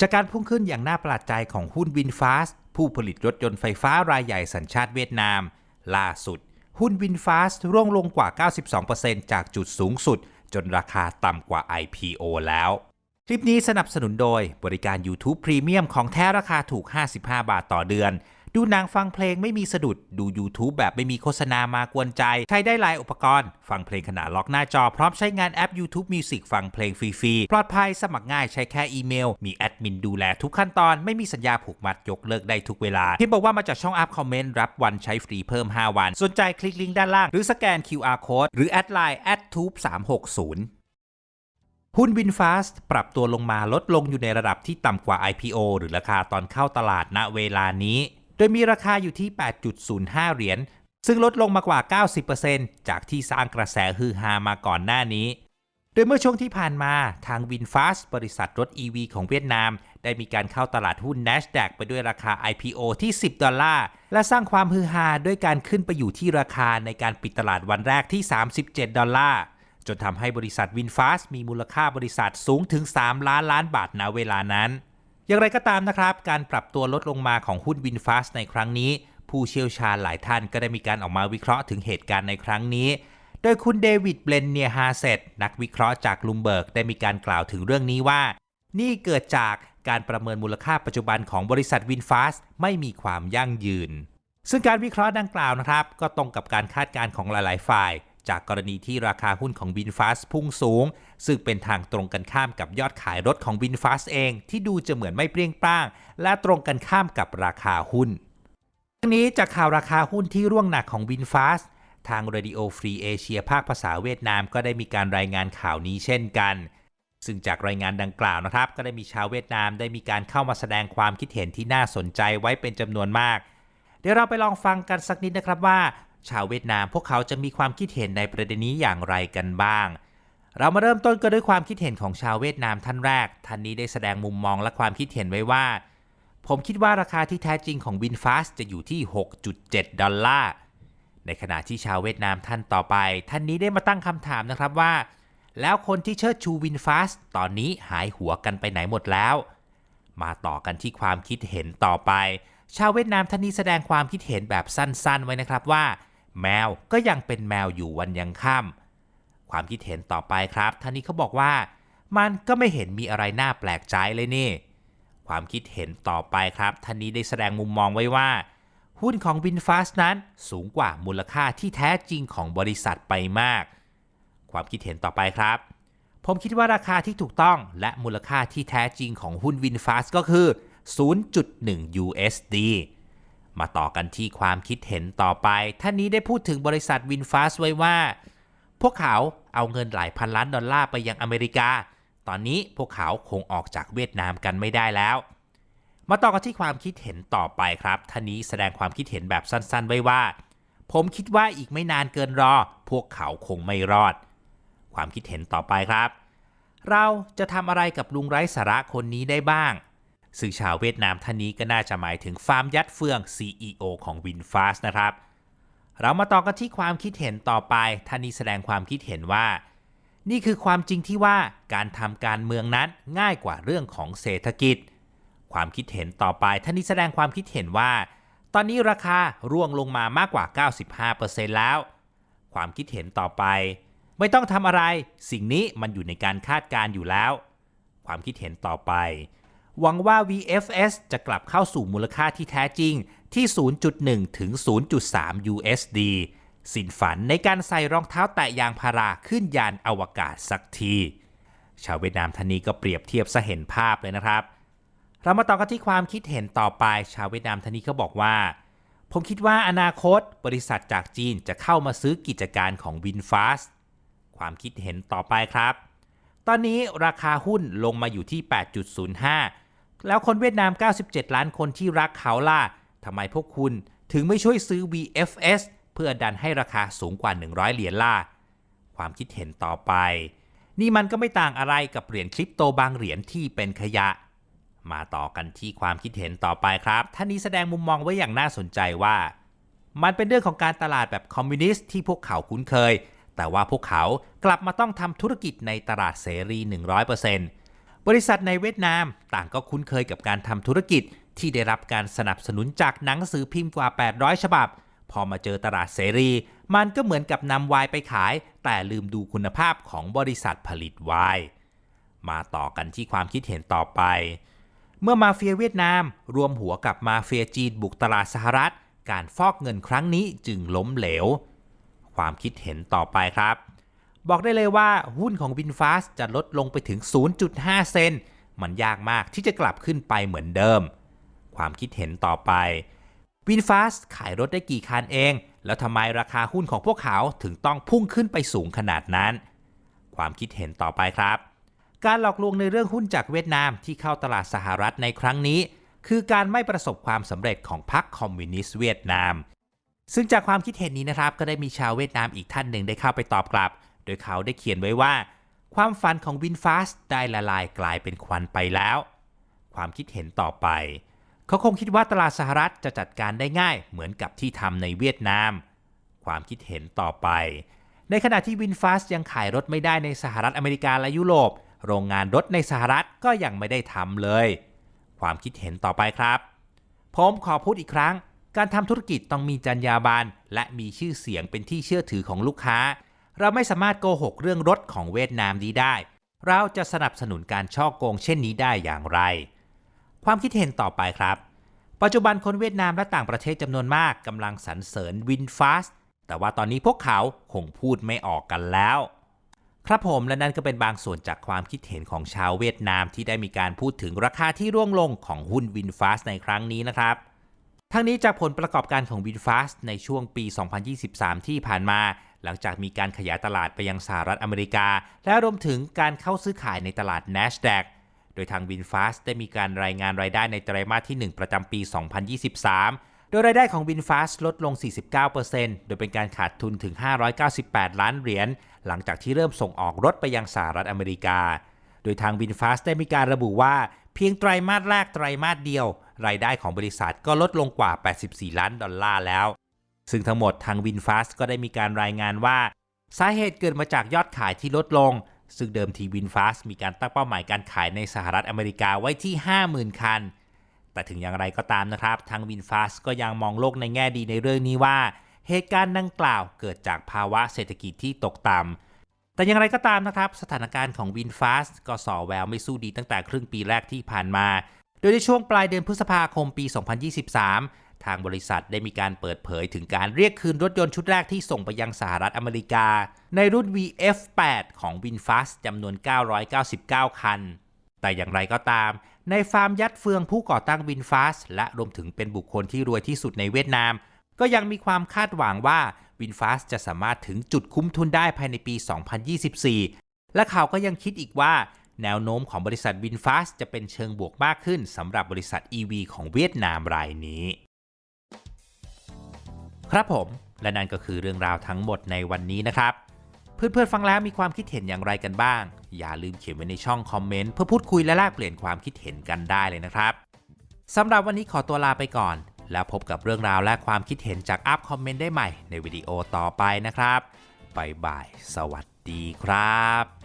จากการพุ่งขึ้นอย่างน่าประหลาดใจของหุ้นวินฟาสผู้ผลิตรถยนต์ไฟฟ้ารายใหญ่สัญชาติเวียดนาม ล่าสุด หุ้นวินฟาสร่วงลงกว่า 92%จากจุดสูงสุด จนราคาต่ำกว่า IPO แล้ว คลิปนี้สนับสนุนโดยบริการ YouTube Premium ของแท้ราคาถูก 55 บาทต่อเดือน ดูหนังฟังเพลงไม่มีสะดุด ดู YouTube แบบไม่มีโฆษณามากวนใจ ใช้ได้หลายอุปกรณ์ ฟังเพลงขณะล็อกหน้าจอ พร้อมใช้งานแอป YouTube Music ฟังเพลงฟรีๆ ปลอดภัยสมัครง่ายใช้แค่อีเมล มีแอดมินดูแลทุกขั้นตอน ไม่มีสัญญาผูกมัดยกเลิกได้ทุกเวลาพิมพ์บอกว่ามาจากช่องอัพคอมเมนต์รับวันใช้ฟรีเพิ่ม 5 วัน สนใจคลิกลิงก์ด้านล่าง หรือสแกน QR Code หรือแอดไลน์ @tube 360หุ้นวินฟาสปรับตัวลงมาลดลงอยู่ในระดับที่ต่ำกว่า IPO หรือราคาตอนเข้าตลาดณเวลานี้ ดยมีราคาอยู่ที่ 8.05 เหรียญ ซึ่งลดลงมากว่า 90%จากที่สร้างกระแสฮือฮามาก่อนหน้านี้ โดยเมื่อช่วงที่ผ่านมาทางวินฟาสบริษัทรถ EV ของเวียดนาม ได้มีการเข้าตลาดหุ้น NASDAQ ไปด้วยราคา IPO ที่ 10 ดอลลาร์ และสร้างความฮือฮาด้วยการขึ้นไปอยู่ที่ราคาในการปิดตลาดวันแรกที่ 37 ดอลลาร์ จนทำให้บริษัทวินฟาสมีมูลค่าบริษัทสูงถึง 3 ล้านล้านบาทณเวลานั้น อย่างไรก็ตามนะครับ การปรับตัวลดลงมาของหุ้นวินฟาสในครั้งนี้ ผู้เชี่ยวชาญหลายท่านก็ได้มีการออกมาวิเคราะห์ถึงเหตุการณ์ในครั้งนี้ โดยคุณเดวิดเบลนเนียฮาเซตนักวิเคราะห์จากลุมเบิร์กได้มีการกล่าวถึงเรื่องนี้ว่า นี่เกิดจากการประเมินมูลค่าปัจจุบันของบริษัทวินฟาสไม่มีความยั่งยืน ซึ่งการวิเคราะห์ดังกล่าวนะครับ ก็ตรงกับการคาดการณ์ของหลาย ๆ ฝ่าย จากกรณีที่ราคาหุ้นของวินฟาสพุ่งสูง ซึ่งเป็นทางตรงกันข้ามกับยอดขายรถของวินฟาสเองที่ดูจะเหมือนไม่เปรี้ยงป้าง และตรงกันข้ามกับราคาหุ้นทั้งนี้จากข่าวราคาหุ้นที่ร่วงหนักของวินฟาสทาง Radio Free Asia ภาคภาษาเวียดนามก็ได้มีการรายงานข่าวนี้เช่นกันซึ่งจากรายงานดังกล่าวนะครับ ก็ได้มีชาวเวียดนามได้มีการเข้ามาแสดงความคิดเห็นที่น่าสนใจไว้เป็นจำนวนมาก เดี๋ยวเราไปลองฟังกันสักนิดนะครับว่า ชาวเวียดนามพวกเขาจะมีความคิดเห็นในประเด็นนี้อย่างไรกันบ้าง เรามาเริ่มต้นกันด้วยความคิดเห็นของชาวเวียดนามท่านแรก ท่านนี้ได้แสดงมุมมองและความคิดเห็นไว้ว่า ผมคิดว่าราคาที่แท้จริงของวินฟาสจะอยู่ที่ 6.7 ดอลลาร์ ในขณะที่ชาวเวียดนามท่านต่อไป ท่านนี้ได้มาตั้งคำถามนะครับว่า แล้วคนที่เชิดชูวินฟาสตอนนี้หายหัวกันไปไหนหมดแล้ว มาต่อกันที่ความคิดเห็นต่อไป ชาวเวียดนามท่านนี้แสดงความคิดเห็นแบบสั้น ๆ ไว้นะครับว่า แมวก็ยังเป็นแมวอยู่วันยังค่ำความคิดเห็นต่อไปครับท่านนี้เขาบอกว่า มันก็ไม่เห็นมีอะไรน่าแปลกใจเลยนี่ ความคิดเห็นต่อไปครับท่านนี้ได้แสดงมุมมองไว้ว่า หุ้นของวินฟาสนั้นสูงกว่ามูลค่าที่แท้จริงของบริษัทไปมาก ความคิดเห็นต่อไปครับ ผมคิดว่าราคาที่ถูกต้องและมูลค่าที่แท้จริงของหุ้นวินฟาสก็คือ 0.1 USD มาต่อกันที่ความคิดเห็นต่อไป ท่านนี้ได้พูดถึงบริษัทวินฟาสไว้ว่า พวกเขาเอาเงินหลายพันล้านดอลลาร์ไปยังอเมริกา ตอนนี้พวกเขาคงออกจากเวียดนามกันไม่ได้แล้ว มาต่อกันที่ความคิดเห็นต่อไปครับ ท่านนี้แสดงความคิดเห็นแบบสั้นๆ ไว้ว่า ผมคิดว่าอีกไม่นานเกินรอ พวกเขาคงไม่รอด ความคิดเห็นต่อไปครับ เราจะทำอะไรกับลุงไร้สาระคนนี้ได้บ้าง ซึ่งชาวเวียดนามท่านนี้ก็น่าจะหมายถึงฟาร์มยัดเฟือง CEO ของ WinFast นะครับ เรามาต่อกันที่ความคิดเห็นต่อไป ท่านนี้แสดงความคิดเห็นว่า นี่คือความจริงที่ว่าการทำการเมืองนั้นง่ายกว่าเรื่องของเศรษฐกิจ ความคิดเห็นต่อไป ท่านนี้แสดงความคิดเห็นว่า ตอนนี้ราคาร่วงลงมามากกว่า 95%แล้ว ความคิดเห็นต่อไป ไม่ต้องทำอะไร สิ่งนี้มันอยู่ในการคาดการณ์อยู่แล้ว ความคิดเห็นต่อไป หวังว่า VFS จะกลับเข้าสู่มูลค่าที่แท้จริงที่ 0.1 ถึง 0.3 USD สินฝันในการใส่รองเท้าแตะยางพาราขึ้นยานอวกาศสักที ชาวเวียดนามท่านนี้ก็เปรียบเทียบซะเห็นภาพเลยนะครับ เรามาต่อกันที่ความคิดเห็นต่อไป ชาวเวียดนามท่านนี้เขาบอกว่า ผมคิดว่าอนาคตบริษัทจากจีนจะเข้ามาซื้อกิจการของ WinFast ความคิดเห็นต่อไปครับ ตอนนี้ราคาหุ้นลงมาอยู่ที่ 8.05 แล้วคนเวียดนาม 97 ล้านคนที่รักเขาล่ะทำไมพวกคุณถึงไม่ช่วยซื้อ VFS เพื่อดันให้ราคาสูงกว่า 100 เหรียญล่ะ ความคิดเห็นต่อไป นี่มันก็ไม่ต่างอะไรกับเหรียญคริปโตบางเหรียญที่เป็นขยะ มาต่อกันที่ความคิดเห็นต่อไปครับ ท่านนี้แสดงมุมมองไว้อย่างน่าสนใจว่า มันเป็นเรื่องของการตลาดแบบคอมมิวนิสต์ที่พวกเขาคุ้นเคย แต่ว่าพวกเขากลับมาต้องทำธุรกิจในตลาดเสรี 100%บริษัทในเวียดนามต่างก็คุ้นเคยกับการทำธุรกิจที่ได้รับการสนับสนุนจากหนังสือพิมพ์กว่า 800 ฉบับ พอมาเจอตลาดเสรี มันก็เหมือนกับนำไวน์ไปขาย แต่ลืมดูคุณภาพของบริษัทผลิตไวน์มาต่อกันที่ความคิดเห็นต่อไป เมื่อมาเฟียเวียดนาม รวมหัวกับมาเฟียจีนบุกตลาดสหรัฐ การฟอกเงินครั้งนี้จึงล้มเหลว ความคิดเห็นต่อไปครับ บอกได้เลยว่าหุ้นของวินฟาสจะลดลงไปถึง 0.5 เซนมันยากมากที่จะกลับขึ้นไปเหมือนเดิม ความคิดเห็นต่อไปวินฟาสขายรถได้กี่คันเอง แล้วทำไมราคาหุ้นของพวกเขาถึงต้องพุ่งขึ้นไปสูงขนาดนั้น ความคิดเห็นต่อไปครับ การหลอกลวงในเรื่องหุ้นจากเวียดนามที่เข้าตลาดสหรัฐในครั้งนี้ คือการไม่ประสบความสำเร็จของพรรคคอมมิวนิสต์เวียดนาม ซึ่งจากความคิดเห็นนี้นะครับก็ได้มีชาวเวียดนามอีกท่านหนึ่งได้เข้าไปตอบกลับ โดยเขาได้เขียนไว้ว่า ความฝันของวินฟาสได้ละลายกลายเป็นควันไปแล้ว ความคิดเห็นต่อไป เขาคงคิดว่าตลาดสหรัฐจะจัดการได้ง่ายเหมือนกับที่ทำในเวียดนาม ความคิดเห็นต่อไป ในขณะที่วินฟาสยังขายรถไม่ได้ในสหรัฐอเมริกาและยุโรป โรงงานรถในสหรัฐก็ยังไม่ได้ทำเลย ความคิดเห็นต่อไปครับ ผมขอพูดอีกครั้ง การทำธุรกิจต้องมีจรรยาบรรณและมีชื่อเสียงเป็นที่เชื่อถือของลูกค้า เราไม่สามารถโกหกเรื่องรถของเวียดนามนี้ได้ เราจะสนับสนุนการช่อโกงเช่นนี้ได้อย่างไร ความคิดเห็นต่อไปครับ ปัจจุบันคนเวียดนามและต่างประเทศจำนวนมากกำลังสรรเสริญวินฟาสแต่ว่าตอนนี้พวกเขาคงพูดไม่ออกกันแล้ว ครับผมและนั่นก็เป็นบางส่วนจากความคิดเห็นของชาวเวียดนามที่ได้มีการพูดถึงราคาที่ร่วงลงของหุ้นวินฟาสในครั้งนี้นะครับ ทั้งนี้จากผลประกอบการของวินฟาสในช่วงปี 2023 ที่ผ่านมา หลังจากมีการขยายตลาดไปยังสหรัฐอเมริกา และรวมถึงการเข้าซื้อขายในตลาด NASDAQ โดยทางวินฟาสได้มีการรายงานรายได้ในไตรมาสที่ 1 ประจำปี 2023 โดยรายได้ของวินฟาสลดลง 49%โดยเป็นการขาดทุนถึง 598 ล้านเหรียญ หลังจากที่เริ่มส่งออกรถไปยังสหรัฐอเมริกา โดยทางวินฟาสได้มีการระบุว่า เพียงไตรมาสแรกไตรมาสเดียว รายได้ของบริษัทก็ลดลงกว่า 84 ล้านดอลลาร์แล้ว ซึ่งทั้งหมดทางวินฟาสก็ได้มีการรายงานว่า สาเหตุเกิดมาจากยอดขายที่ลดลง ซึ่งเดิมทีวินฟาสมีการตั้งเป้าหมายการขายในสหรัฐอเมริกาไว้ที่ 50,000 คัน แต่ถึงอย่างไรก็ตามนะครับ ทางวินฟาสก็ยังมองโลกในแง่ดีในเรื่องนี้ว่า เหตุการณ์ดังกล่าวเกิดจากภาวะเศรษฐกิจที่ตกต่ำแต่อย่างไรก็ตามนะครับ สถานการณ์ของวินฟาสก็ส่อแววไม่สู้ดีตั้งแต่ครึ่งปีแรกที่ผ่านมา โดยในช่วงปลายเดือนพฤษภาคมปี 2023 ทางบริษัทได้มีการเปิดเผยถึงการเรียกคืนรถยนต์ชุดแรกที่ส่งไปยังสหรัฐอเมริกา ในรุ่น VF8 ของ VinFast จำนวน 999 คัน แต่อย่างไรก็ตาม ในฟาร์มยัดเฟืองผู้ก่อตั้ง VinFast และรวมถึงเป็นบุคคลที่รวยที่สุดในเวียดนาม ก็ยังมีความคาดหวังว่า VinFast จะสามารถถึงจุดคุ้มทุนได้ภายในปี 2024 และข่าวก็ยังคิดอีกว่า แนวโน้มของบริษัท VinFast จะเป็นเชิงบวกมากขึ้นสำหรับบริษัท EV ของเวียดนามรายนี้ ครับผม และนั่นก็คือเรื่องราวทั้งหมดในวันนี้นะครับ เพื่อนๆฟังแล้วมีความคิดเห็นอย่างไรกันบ้าง อย่าลืมเขียนไว้ในช่องคอมเมนต์เพื่อพูดคุยและแลกเปลี่ยนความคิดเห็นกันได้เลยนะครับสำหรับวันนี้ขอตัวลาไปก่อน แล้วพบกับเรื่องราวและความคิดเห็นจากอัพคอมเมนต์ได้ใหม่ในวิดีโอต่อไปนะครับบายบาย สวัสดีครับ